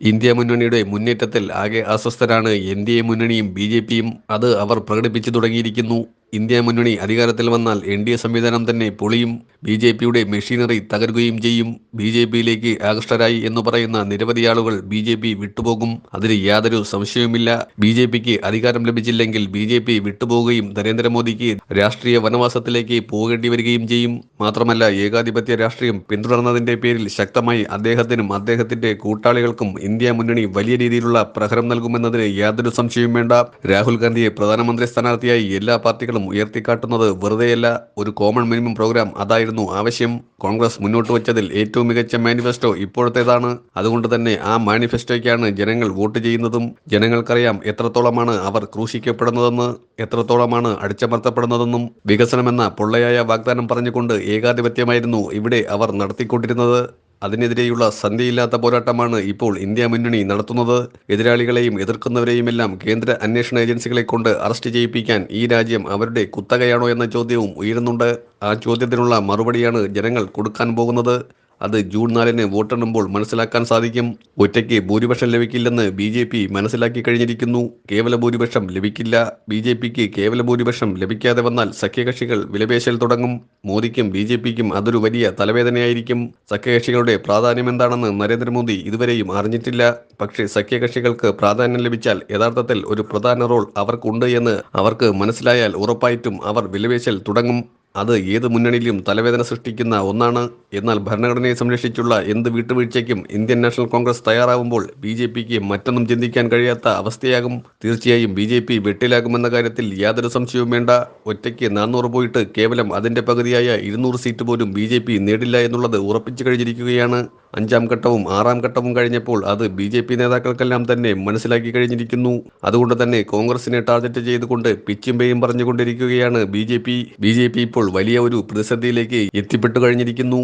India മുന്നണിയുടെ മുന്നേറ്റത്തിൽ ആകെ അസ്വസ്ഥരാണ് എൻ ഡി എ മുന്നണിയും ബി ജെ പിയും. അത് അവർ പ്രകടിപ്പിച്ചു തുടങ്ങിയിരിക്കുന്നു. ഇന്ത്യ മുന്നണി അധികാരത്തിൽ വന്നാൽ എൻ ഡി എ സംവിധാനം തന്നെ പൊളിയും. ബി ജെ പിയുടെ മെഷീനറി തകരുകയും ചെയ്യും. ബി ജെ പിയിലേക്ക് ആകൃഷ്ടരായി എന്ന് പറയുന്ന നിരവധി ആളുകൾ ബി ജെ പി വിട്ടുപോകും. അതിന് യാതൊരു സംശയവുമില്ല. ബി ജെ പിക്ക് അധികാരം ലഭിച്ചില്ലെങ്കിൽ ബി ജെ പി വിട്ടുപോകുകയും നരേന്ദ്രമോദിക്ക് രാഷ്ട്രീയ വനവാസത്തിലേക്ക് പോകേണ്ടി വരികയും ചെയ്യും. മാത്രമല്ല ഏകാധിപത്യ രാഷ്ട്രീയം പിന്തുടർന്നതിന്റെ പേരിൽ ശക്തമായി അദ്ദേഹത്തിനും അദ്ദേഹത്തിന്റെ കൂട്ടാളികൾക്കും ഇന്ത്യ മുന്നണി വലിയ രീതിയിലുള്ള പ്രഹരം നൽകുമെന്നതിന് യാതൊരു സംശയവും വേണ്ട. രാഹുൽ ഗാന്ധിയെ പ്രധാനമന്ത്രി സ്ഥാനാർത്ഥിയായി എല്ലാ പാർട്ടികളും ഉയർത്തിക്കാട്ടുന്നത് വെറുതെയല്ല. ഒരു കോമൺ മിനിമം പ്രോഗ്രാം അതായിരുന്നു ആവശ്യം കോൺഗ്രസ് മുന്നോട്ട് വച്ചതിൽ ഏറ്റവും മികച്ച മാനിഫെസ്റ്റോ ഇപ്പോഴത്തേതാണ്. അതുകൊണ്ട് തന്നെ ആ മാനിഫെസ്റ്റോയ്ക്കാണ് ജനങ്ങൾ വോട്ട് ചെയ്യുന്നതും ജനങ്ങൾക്കറിയാം എത്രത്തോളമാണ് അവർ ക്രൂശിക്കപ്പെടുന്നതെന്ന് എത്രത്തോളമാണ് അടിച്ചമർത്തപ്പെടുന്നതെന്നും വികസനമെന്ന പൊള്ളയായ വാഗ്ദാനം പറഞ്ഞുകൊണ്ട് ഏകാധിപത്യമായിരുന്നു ഇവിടെ അവർ നടത്തിക്കൊണ്ടിരുന്നത്. അതിനെതിരെയുള്ള സന്ധിയില്ലാത്ത പോരാട്ടമാണ് ഇപ്പോൾ ഇന്ത്യ മുന്നണി നടത്തുന്നത്. എതിരാളികളെയും എതിർക്കുന്നവരെയുമെല്ലാം കേന്ദ്ര അന്വേഷണ ഏജൻസികളെ കൊണ്ട് അറസ്റ്റ് ചെയ്യിപ്പിക്കാൻ ഈ രാജ്യം അവരുടെ കുത്തകയാണോ എന്ന ചോദ്യവും ഉയരുന്നുണ്ട്. ആ ചോദ്യത്തിനുള്ള മറുപടിയാണ് ജനങ്ങൾ കൊടുക്കാൻ പോകുന്നത്. അത് ജൂൺ നാലിന് വോട്ടെണ്ണുമ്പോൾ മനസ്സിലാക്കാൻ സാധിക്കും. ഒറ്റയ്ക്ക് ഭൂരിപക്ഷം ലഭിക്കില്ലെന്ന് ബി ജെ പി മനസ്സിലാക്കി കഴിഞ്ഞിരിക്കുന്നു. കേവല ഭൂരിപക്ഷം ലഭിക്കില്ല. ബി ജെ പിക്ക് കേവല ഭൂരിപക്ഷം ലഭിക്കാതെ വന്നാൽ സഖ്യകക്ഷികൾ വിലപേശൽ തുടങ്ങും. മോദിക്കും ബി ജെ പിക്കും അതൊരു വലിയ തലവേദനയായിരിക്കും. സഖ്യകക്ഷികളുടെ പ്രാധാന്യം എന്താണെന്ന് നരേന്ദ്രമോദി ഇതുവരെയും അറിഞ്ഞിട്ടില്ല. പക്ഷേ സഖ്യകക്ഷികൾക്ക് പ്രാധാന്യം ലഭിച്ചാൽ യഥാർത്ഥത്തിൽ ഒരു പ്രധാന റോൾ അവർക്കുണ്ട് എന്ന് അവർക്ക് മനസ്സിലായാൽ ഉറപ്പായിട്ടും അവർ വിലപേശൽ തുടങ്ങും. അത് ഏത് മുന്നണിയിലും തലവേദന സൃഷ്ടിക്കുന്ന ഒന്നാണ്. എന്നാൽ ഭരണഘടനയെ സംരക്ഷിച്ചുള്ള എന്ത് വീട്ടുവീഴ്ചയ്ക്കും ഇന്ത്യൻ നാഷണൽ കോൺഗ്രസ് തയ്യാറാവുമ്പോൾ ബി ജെ പിക്ക് മറ്റൊന്നും ചിന്തിക്കാൻ കഴിയാത്ത അവസ്ഥയാകും. തീർച്ചയായും ബി ജെ പി വെട്ടിലാകുമെന്ന കാര്യത്തിൽ യാതൊരു സംശയവും വേണ്ട. ഒറ്റയ്ക്ക് നാനൂറ് പോയിട്ട് കേവലം അതിന്റെ പകുതിയായ ഇരുന്നൂറ് സീറ്റ് പോലും ബി ജെ പി നേടില്ല എന്നുള്ളത് ഉറപ്പിച്ചു കഴിഞ്ഞിരിക്കുകയാണ്. അഞ്ചാം ഘട്ടവും ആറാം ഘട്ടവും കഴിഞ്ഞപ്പോൾ അത് ബി ജെ പി നേതാക്കൾക്കെല്ലാം തന്നെ മനസ്സിലാക്കി കഴിഞ്ഞിരിക്കുന്നു. അതുകൊണ്ട് തന്നെ കോൺഗ്രസിനെ ടാർഗറ്റ് ചെയ്തുകൊണ്ട് പിച്ചും പേയും പറഞ്ഞുകൊണ്ടിരിക്കുകയാണ് B J P. B J P ഇപ്പോൾ വലിയ ഒരു പ്രതിസന്ധിയിലേക്ക് എത്തിപ്പെട്ടു കഴിഞ്ഞിരിക്കുന്നു